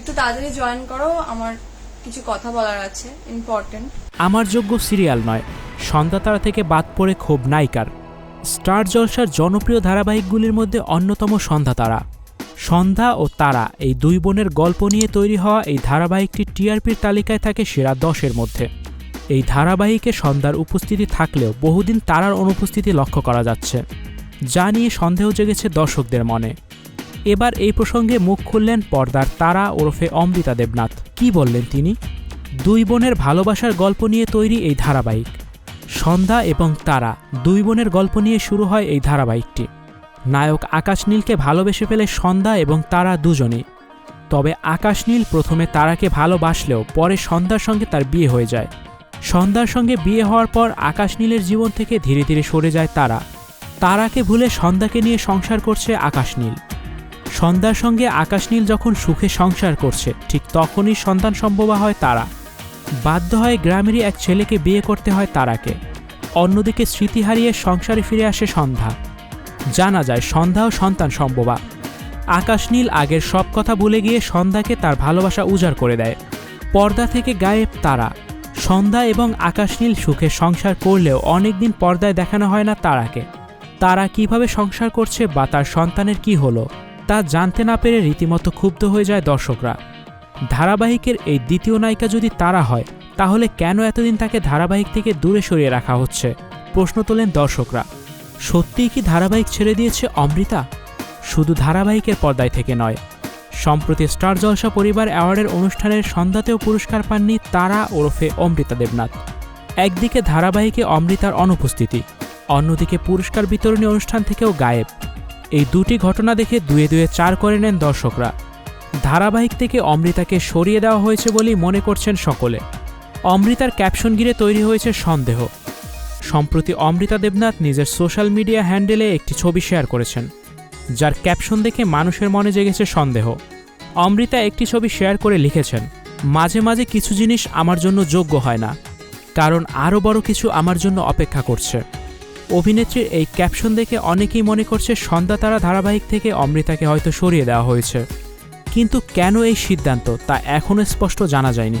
একটু তাড়াতাড়ি জয়েন করো, আমার কিছু কথা বলার আছে ইম্পর্টেন্ট আমার যোগ্য সিরিয়াল নয়। সন্ধ্যা তারা থেকে বাদ পড়ে ক্ষোভ নায়িকার। স্টার জলসার জনপ্রিয় ধারাবাহিকগুলির মধ্যে অন্যতম সন্ধ্যা তারা সন্ধ্যা ও তারা এই দুই বোনের গল্প নিয়ে তৈরি হওয়া এই ধারাবাহিকটি টিআরপির তালিকায় থাকে সেরা দশের মধ্যে। এই ধারাবাহিকে সন্ধ্যার উপস্থিতি থাকলেও বহুদিন তারার অনুপস্থিতি লক্ষ্য করা যাচ্ছে। যা নিয়ে সন্দেহ জেগেছে দর্শকদের মনে। এবার এই প্রসঙ্গে মুখ খুললেন পর্দার তারা ওরফে অমৃতা দেবনাথ। কি বললেন তিনি? দুই বোনের ভালোবাসার গল্প নিয়ে তৈরি এই ধারাবাহিক। সন্ধ্যা এবং তারা দুই বোনের গল্প নিয়ে শুরু হয় এই ধারাবাহিকটি। নায়ক আকাশ নীলকে ভালোবেসে ফেলে সন্ধ্যা এবং তারা দুজনেই তবে আকাশ নীল প্রথমে তারাকে ভালোবাসলেও পরে সন্ধ্যার সঙ্গে তার বিয়ে হয়ে যায়। সন্ধ্যার সঙ্গে বিয়ে হওয়ার পর আকাশ নীলের জীবন থেকে ধীরে ধীরে সরে যায় তারা। তারাকে ভুলে সন্ধ্যাকে নিয়ে সংসার করছে আকাশ নীল সন্ধ্যার সঙ্গে আকাশ নীল যখন সুখে সংসার করছে, ঠিক তখনই সন্তান সম্ভবা হয় তারা। বাধ্য হয় গ্রামেরই এক ছেলেকে বিয়ে করতে হয় তারাকে। অন্যদিকে স্মৃতি হারিয়ে সংসারে ফিরে আসে সন্ধ্যা। জানা যায় সন্ধ্যা ও সন্তান সম্ভবা। আকাশ নীল আগের সব কথা ভুলে গিয়ে সন্ধ্যাকে তার ভালোবাসা উজাড় করে দেয়। পর্দা থেকে গায়েব তারা। সন্ধ্যা এবং আকাশ নীল সুখে সংসার করলেও অনেকদিন পর্দায় দেখানো হয় না তারাকে। তারা কীভাবে সংসার করছে বা তার সন্তানের কি হলো? তা জানতে না পেরে রীতিমতো ক্ষুব্ধ হয়ে যায় দর্শকরা। ধারাবাহিকের এই দ্বিতীয় নায়িকা যদি তারা হয়, তাহলে কেন এতদিন তাকে ধারাবাহিক থেকে দূরে সরিয়ে রাখা হচ্ছে? প্রশ্ন তোলেন দর্শকরা। সত্যিই কি ধারাবাহিক ছেড়ে দিয়েছে অমৃতা? শুধু ধারাবাহিকের পর্দায় থেকে নয়। সম্প্রতি স্টার জলসা পরিবার অ্যাওয়ার্ডের অনুষ্ঠানের সন্ধ্যাতেও পুরস্কার পাননি তারা ওরফে অমৃতা দেবনাথ। একদিকে ধারাবাহিকে অমৃতার অনুপস্থিতি, অন্যদিকে পুরস্কার বিতরণী অনুষ্ঠান থেকেও গায়েব। এই দুটি ঘটনা দেখে দুয়ে দুয়ে চার করে নেন দর্শকরা। ধারাবাহিক থেকে অমৃতাকে সরিয়ে দেওয়া হয়েছে বলেই মনে করছেন সকলে। অমৃতার ক্যাপশন ঘিরে তৈরি হয়েছে সন্দেহ। সম্প্রতি অমৃতা দেবনাথ নিজের সোশ্যাল মিডিয়া হ্যান্ডেলে একটি ছবি শেয়ার করেছেন, যার ক্যাপশন দেখে মানুষের মনে জেগেছে সন্দেহ। অমৃতা একটি ছবি শেয়ার করে লিখেছেন, মাঝে মাঝে কিছু জিনিস আমার জন্য যোগ্য হয় না, কারণ আরও বড় কিছু আমার জন্য অপেক্ষা করছে। অভিনেত্রীর এই ক্যাপশন দেখে অনেকেই মনে করছে সন্ধ্যা তারা ধারাবাহিক থেকে অমৃতাকে হয়তো সরিয়ে দেওয়া হয়েছে। কিন্তু কেন এই সিদ্ধান্ত তা এখনও স্পষ্ট জানা যায়নি।